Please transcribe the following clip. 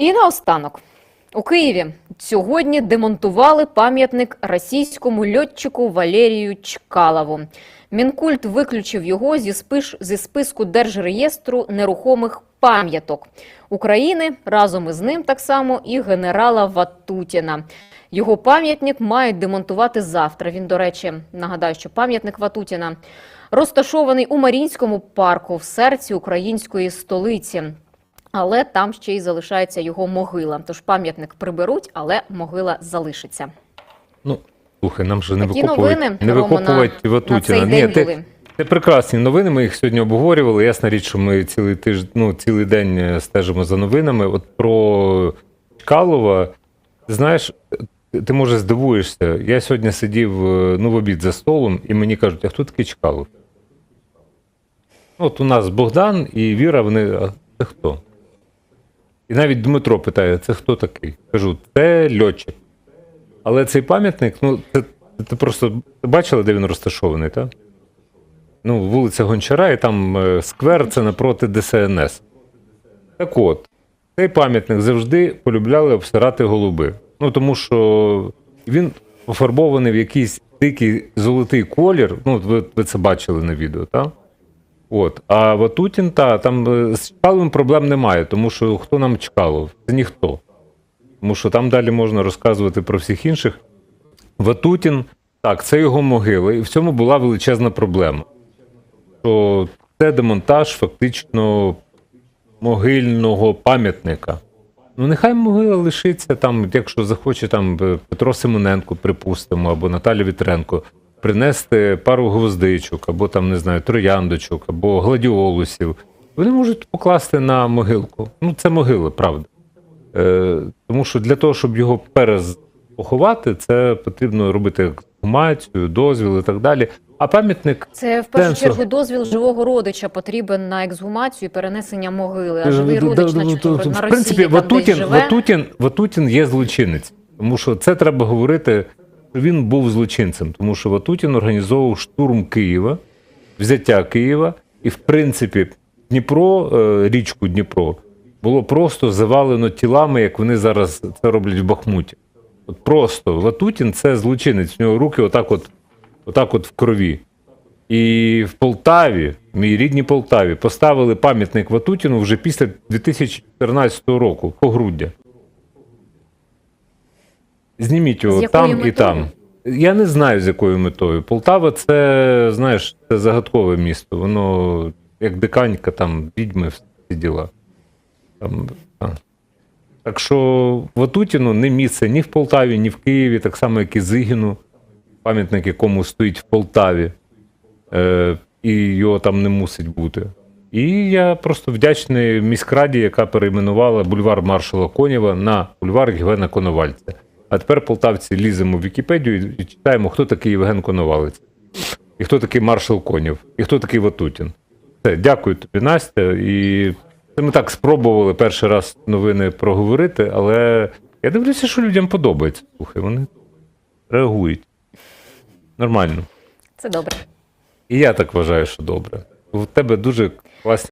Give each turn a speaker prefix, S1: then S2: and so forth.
S1: І наостанок. У Києві сьогодні демонтували пам'ятник російському льотчику Валерію Чкалову. Мінкульт виключив його зі, спиш... зі списку Держреєстру нерухомих пам'яток України разом із ним так само і генерала Ватутіна. Його пам'ятник мають демонтувати завтра. Він, до речі, нагадаю, що пам'ятник Ватутіна розташований у Марінському парку в серці української столиці. Але там ще й залишається його могила. Тож пам'ятник приберуть, але могила залишиться.
S2: Ну, слухай, нам же не
S1: Такі
S2: викопувати,
S1: новини,
S2: не
S1: Рома,
S2: Ватутіна. Ні, ти-
S1: були.
S2: Це прекрасні новини. Ми їх сьогодні обговорювали. Ясна річ, що ми цілий тиж... ну, цілий день е, стежимо за новинами. От про Чкалова, знаєш, ти- ти може здивуєшся. Я сьогодні сидів е, ну, в обід за столом, і мені кажуть, а хто такий Чкалов? От у нас Богдан і Віра, вони. А це хто? І навіть Дмитро питає, це хто такий? Кажу, це льотчик. Але цей пам'ятник, ну, це, ти просто бачила, де він розташований, так? Ну, вулиця Гончара, і там е, сквер це напроти ДСНС. Так от, цей пам'ятник завжди полюбляли обсирати голуби. Ну, тому що він пофарбований в якийсь дикий золотий колір. Ну, ви, ви це бачили на відео, так? От. А Ватутін, та, там е, з Чкаловим проблем немає, тому що хто нам Чкалов? Це ніхто. Тому що там далі можна розказувати про всіх інших. Ватутін, так, це його могила, і в цьому була величезна проблема. Що це демонтаж фактично могильного пам'ятника. Ну, нехай могила лишиться там, якщо захоче там е, Петро Симоненко, припустимо, або Наталя Вітренко, принести пару гвоздичок, або там, не знаю, трояндочок, або гладіолусів. Вони можуть покласти на могилку. Ну, це могила, правда. Е, тому що для того, щоб його перепоховати, це потрібно робити ексгумацію, дозвіл і так далі. А пам'ятник
S1: Це в першу
S2: Сенсу.
S1: чергу дозвіл живого родича потрібен на ексгумацію і перенесення могили. А живий
S2: Е, Да,
S1: родич,
S2: да,
S1: наче
S2: да,
S1: на
S2: В принципі,
S1: там десь
S2: Ватутін,
S1: живе.
S2: Ватутін, Ватутін є злочинець. Тому що це треба говорити, він був злочинцем. Тому що Ватутін організовував штурм Києва, взяття Києва, і, в принципі, Дніпро, е, річку Дніпро, було просто завалено тілами, як вони зараз це роблять в Бахмуті. От просто Ватутін це злочинець. У нього руки отак от, отак от в крові. І в Полтаві, в моїй рідній Полтаві, поставили пам'ятник Ватутіну вже після 2014 року, погруддя. Зніміть його там і там. Я не знаю, з якою метою. Полтава це, знаєш, це загадкове місто. Воно як диканька, там відьми всі діла. Там, а. Так що Ватутіну не місце ні в Полтаві, ні в Києві, так само, як і Зигіну, пам'ятник, якому стоїть в Полтаві е, і його там не мусить бути. І я просто вдячний міськраді, яка перейменувала бульвар маршала Конєва на бульвар Євгена Коновальця. А тепер полтавці ліземо в Вікіпедію і читаємо, хто такий Євген Коновалець, і хто такий маршал Конєв, і хто такий Ватутін. Все, дякую тобі, Настя. І це ми так спробували перший раз новини проговорити, але я дивлюся, що людям подобається. Слухай, вони реагують. Нормально.
S1: Це добре.
S2: І я так вважаю, що добре. У тебе дуже класні